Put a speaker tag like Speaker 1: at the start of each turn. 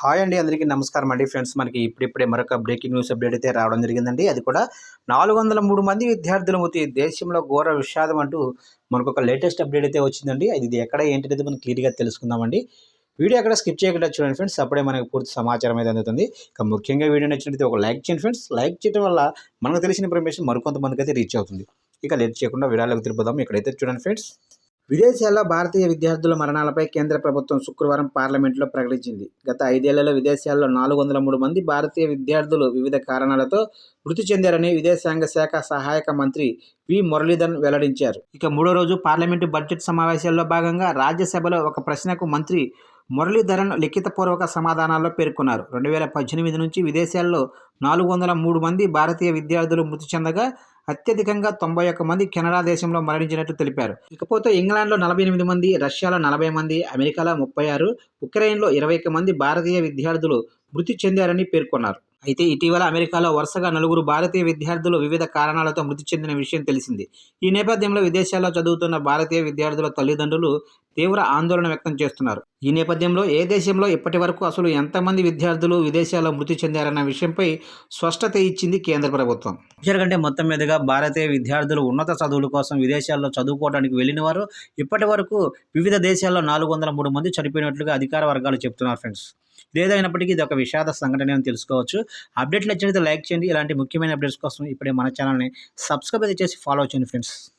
Speaker 1: Hi అండి అందరికీ నమస్కారం అండి ఫ్రెండ్స్. మనకి ఇప్పుడిప్పుడే మరొక బ్రేకింగ్ న్యూస్ అప్డేట్ అయితే రావడం జరిగిందండి. అది కూడా నాలుగు వందల మూడు మంది విద్యార్థుల మృతి దేశంలో ఘోర విషాదం అంటూ మనకు ఒక లేటెస్ట్ అప్డేట్ అయితే వచ్చిందండి. అది ఇది ఎక్కడ ఏంటనేది మనం క్లియర్గా తెలుసుకుందామండి. వీడియో అక్కడ స్కిప్ చేయకుండా చూడండి ఫ్రెండ్స్. అప్పుడే మనకు పూర్తి సమాచారం అయితే అందుతుంది. ఇక ముఖ్యంగా వీడియో నచ్చినట్లయితే ఒక లైక్ చేయండి ఫ్రెండ్స్. లైక్ చేయడం వల్ల మనకు తెలిసిన ఇన్ఫర్మేషన్ మరికొంతమందికి అయితే రీచ్ అవుతుంది. ఇక లేట్ చేయకుండా వివరాలకు తిరిపోదాం ఇక్కడైతే చూడండి ఫ్రెండ్స్. విదేశాల్లో భారతీయ విద్యార్థుల మరణాలపై కేంద్ర ప్రభుత్వం శుక్రవారం పార్లమెంట్లో ప్రకటించింది. గత ఐదేళ్ళలో విదేశాల్లో నాలుగు వందల మూడు మంది భారతీయ విద్యార్థులు వివిధ కారణాలతో మృతి చెందారని విదేశాంగ శాఖ సహాయక మంత్రి వి. మురళీధరన్ వెల్లడించారు. ఇక మూడో రోజు పార్లమెంటు బడ్జెట్ సమావేశాల్లో భాగంగా రాజ్యసభలో ఒక ప్రశ్నకు మంత్రి మురళీధరన్ లిఖితపూర్వక సమాధానాల్లో పేర్కొన్నారు. రెండు వేల పద్దెనిమిది నుంచి విదేశాల్లో నాలుగు వందల మూడు మంది భారతీయ విద్యార్థులు మృతి చెందగా అత్యధికంగా తొంభై ఒక్క మంది కెనడా దేశంలో మరణించినట్లు తెలిపారు. ఇకపోతే ఇంగ్లాండ్లో నలభై ఎనిమిది మంది రష్యాలో నలభై మంది అమెరికాలో ముప్పై ఆరు ఉక్రెయిన్లో ఇరవై ఒక్క మంది భారతీయ విద్యార్థులు మృతి చెందారని పేర్కొన్నారు. అయితే ఇటీవల అమెరికాలో వరుసగా నలుగురు భారతీయ విద్యార్థులు వివిధ కారణాలతో మృతి చెందిన విషయం తెలిసింది. ఈ నేపథ్యంలో విదేశాల్లో చదువుతున్న భారతీయ విద్యార్థుల తల్లిదండ్రులు తీవ్ర ఆందోళన వ్యక్తం చేస్తున్నారు. ఈ నేపథ్యంలో ఏ దేశంలో ఇప్పటి వరకు అసలు ఎంతమంది విద్యార్థులు విదేశాల్లో మృతి చెందారన్న విషయంపై స్పష్టత ఇచ్చింది కేంద్ర ప్రభుత్వం. ఎందుకంటే మొత్తం మీదుగా భారతీయ విద్యార్థులు ఉన్నత చదువుల కోసం విదేశాల్లో చదువుకోవడానికి వెళ్ళిన వారు ఇప్పటి వరకు వివిధ దేశాల్లో నాలుగు వందల మూడు మంది చనిపోయినట్లుగా అధికార వర్గాలు చెప్తున్నారు ఫ్రెండ్స్ లేదైనప్పటికీ ఇది ఒక విషాద సంఘటన అని తెలుసుకోవచ్చు. అప్డేట్లు నచ్చినట్లయితే లైక్ చేయండి. ఇలాంటి ముఖ్యమైన అప్డేట్స్ కోసం ఇప్పుడే మన ఛానల్ని సబ్స్క్రైబ్ అయితే చేసి ఫాలో చేయండి ఫ్రెండ్స్.